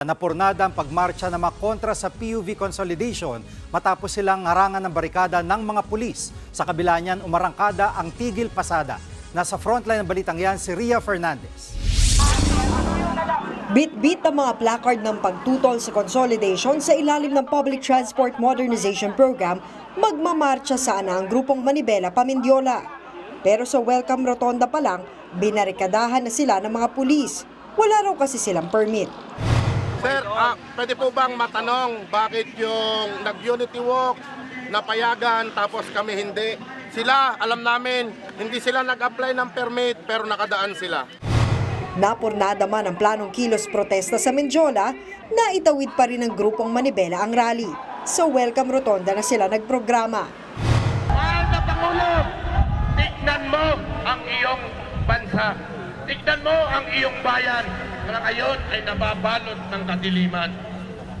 Napurnada ang pagmarcha na makontra sa PUV consolidation matapos silang harangan ng barikada ng mga pulis. Sa kabila niyan, umarangkada ang tigil pasada. Nasa frontline ng balitang yan si Ria Fernandez. Bit-bit ang mga placard ng pagtutol sa consolidation sa ilalim ng Public Transport Modernization Program, magmamarcha sana ang grupong Manibela Pamindiola. Pero sa welcome rotonda pa lang, binarikadahan na sila ng mga pulis. Wala raw kasi silang permit. Sir, ah, pwede po bang matanong bakit yung nag-unity walk napayagan tapos kami hindi? Sila, alam namin, hindi sila nag-apply ng permit pero nakadaan sila. Napurnada man ang planong kilos protesta sa Menjola, na itawid pa rin ng grupong Manibela ang rally. Sa welcome rotonda na sila nagprograma. Mahal na Pangulo, tignan mo ang iyong bansa. Tignan mo ang iyong bayan na ngayon ay nababalot ng kadiliman.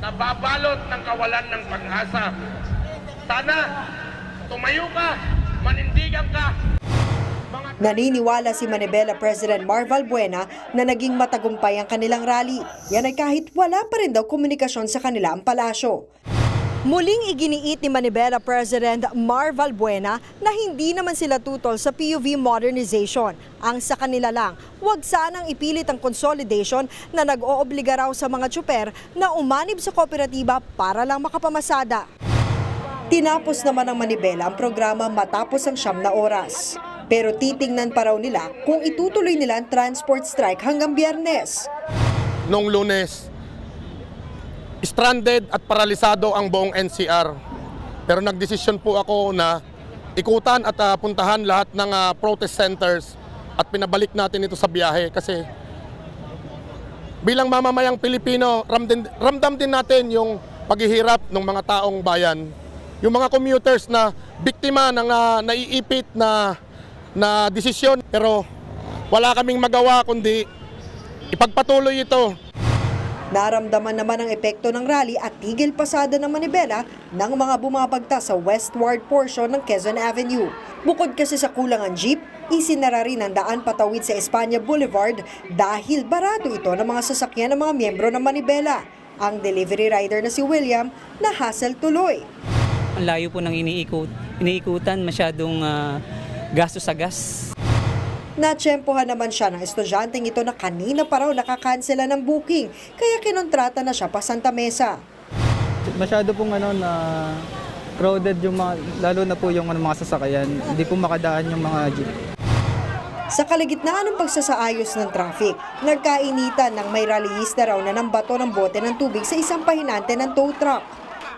Nababalot ng kawalan ng pag-asa. Sana, tumayo ka, manindigan ka, Naniniwala si Manibela President Marval Buena na naging matagumpay ang kanilang rally. Yan ay kahit wala pa rin daw komunikasyon sa kanila ang palasyo. Muling iginiit ni Manibela President Marval Buena na hindi naman sila tutol sa PUV modernization. Ang sa kanila lang, huwag sanang ipilit ang consolidation na nag-oobliga raw sa mga tsuper na umanib sa kooperatiba para lang makapamasada. Tinapos naman ng Manibela ang programa matapos ang siyam na oras. Pero titingnan pa raw nila kung itutuloy nila ang transport strike hanggang biyernes. Nung lunes, stranded at paralisado ang buong NCR. Pero nagdesisyon po ako na ikutan at ah, puntahan lahat ng ah, protest centers at pinabalik natin ito sa biyahe kasi bilang mamamayang Pilipino, ramdam, ramdam din natin yung paghihirap ng mga taong bayan. Yung mga commuters na biktima ng ah, naiipit na na desisyon pero wala kaming magawa kundi ipagpatuloy ito Naramdaman naman ang epekto ng rally at tigil pasada ng Manibela ng mga bumabagta sa westward portion ng Quezon Avenue. Bukod kasi sa kulangan jeep, isinara rin ang daan patawid sa Espanya Boulevard dahil barato ito ng mga sasakyan ng mga miyembro ng Manibela. Ang delivery rider na si William na hassle tuloy. Ang layo po ng iniikot, iniikutan, masyadong ah, gasto sa gas. Natsyempohan naman siya ng estudyanteng ito na kanina pa raw nakakansela ng booking kaya kinontrata na siya pa Santa Mesa. masyado pong ano na crowded yung mga lalo na po yung ano, mga sasakyan. Hindi po makadaan yung mga jeep. Sa kalagitnaan ng pagsasaayos ng traffic, nagkainitan ng may rallyista raw na ng bato ng bote ng tubig sa isang pahinante ng tow truck.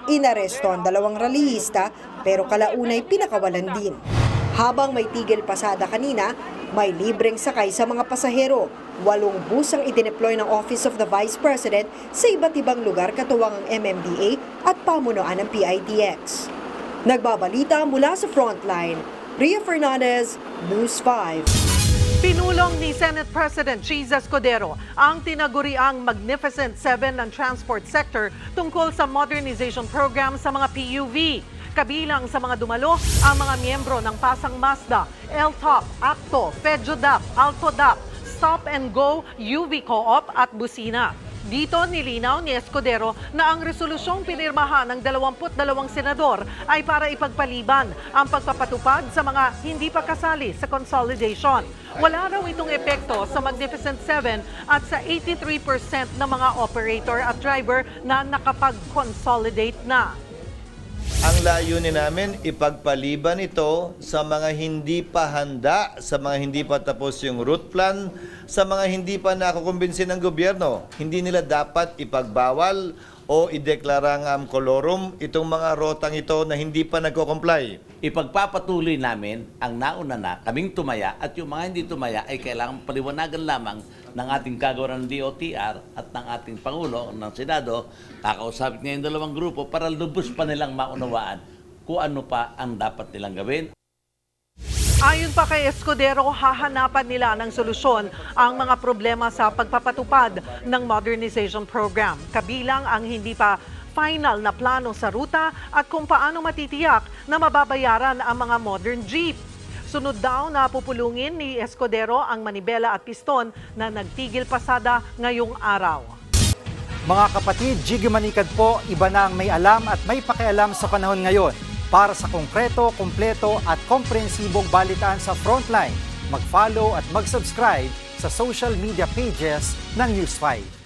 Inaresto ang dalawang rallyista pero kalaunay pinakawalan din. Habang may tigil pasada kanina, may libreng sakay sa mga pasahero. Walong bus ang idineploy ng Office of the Vice President sa iba't ibang lugar katuwang ang MMDA at pamunuan ng PITX. Nagbabalita mula sa Frontline, Ria Fernandez, News 5. Pinulong ni Senate President Cheese Escudero ang tinaguriang Magnificent Seven ng transport sector tungkol sa modernization program sa mga PUV. Kabilang sa mga dumalo ang mga miyembro ng Pasang Mazda, LTOP, ACTO, FEDJODAP, ALTODAP, Stop and Go, UV Co-op at Busina. Dito nilinaw ni Escudero na ang resolusyong pinirmahan ng 22 senador ay para ipagpaliban ang pagpapatupad sa mga hindi pa kasali sa consolidation. Wala raw itong epekto sa Magnificent Seven at sa 83% ng mga operator at driver na nakapag-consolidate na. Ang layunin namin, ipagpaliban ito sa mga hindi pa handa, sa mga hindi pa tapos yung route plan, sa mga hindi pa nakukumbinsin ng gobyerno. Hindi nila dapat ipagbawal o ideklarang um, kolorum itong mga rotang ito na hindi pa nagko-comply. ipagpapatuloy namin ang nauna na kaming tumaya at yung mga hindi tumaya ay kailangan paliwanagan lamang ng ating kagawaran ng DOTR at ng ating Pangulo ng Senado. Kakausapin ngayon dalawang grupo para lubos pa nilang maunawaan kung ano pa ang dapat nilang gawin. Ayon pa kay Escudero, hahanapan nila ng solusyon ang mga problema sa pagpapatupad ng modernization program. Kabilang ang hindi pa final na plano sa ruta at kung paano matitiyak na mababayaran ang mga modern jeep. Sunod daw na pupulungin ni Escudero ang manibela at piston na nagtigil pasada ngayong araw. Mga kapatid, Jiggy Manikad po, iba na ang may alam at may pakialam sa panahon ngayon. Para sa konkreto, kumpleto at komprehensibong balitaan sa Frontline, mag-follow at mag-subscribe sa social media pages ng News 5.